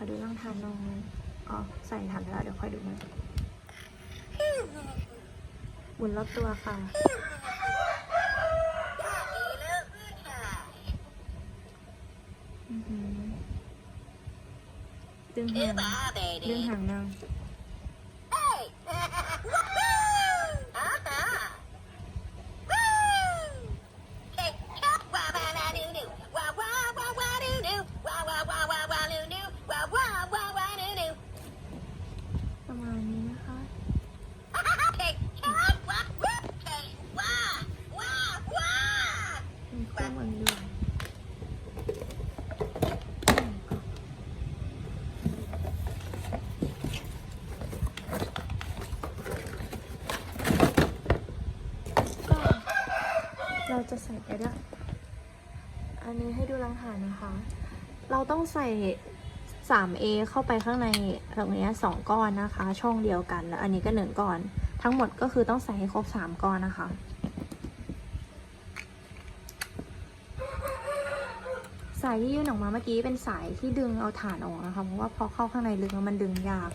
อดูร่างฐานน้อยอ๋อ ใส่ฐานแล้วเดี๋ยวค่อยดูมันหมุนรอบตัวค่ะอือหือดึงหางดึงหางนาง เราจะใส่ไปด้อันนี้ให้ดูรังหานะคะ เราต้องใส่ 3A เข้าไปข้างในตรงเนี้ยสองก้อนนะคะ ช่องเดียวกันแล้วอันนี้ก็หนึ่งก้อน ทั้งหมดก็คือต้องใส่ให้ครบ 3 ก้อนนะคะสายที่ยื่นออกมาเมื่อกี้เป็นสายที่ดึงเอาฐานออกนะคะเพราะว่าพอเข้าข้างในลึกแล้วมันดึงยาก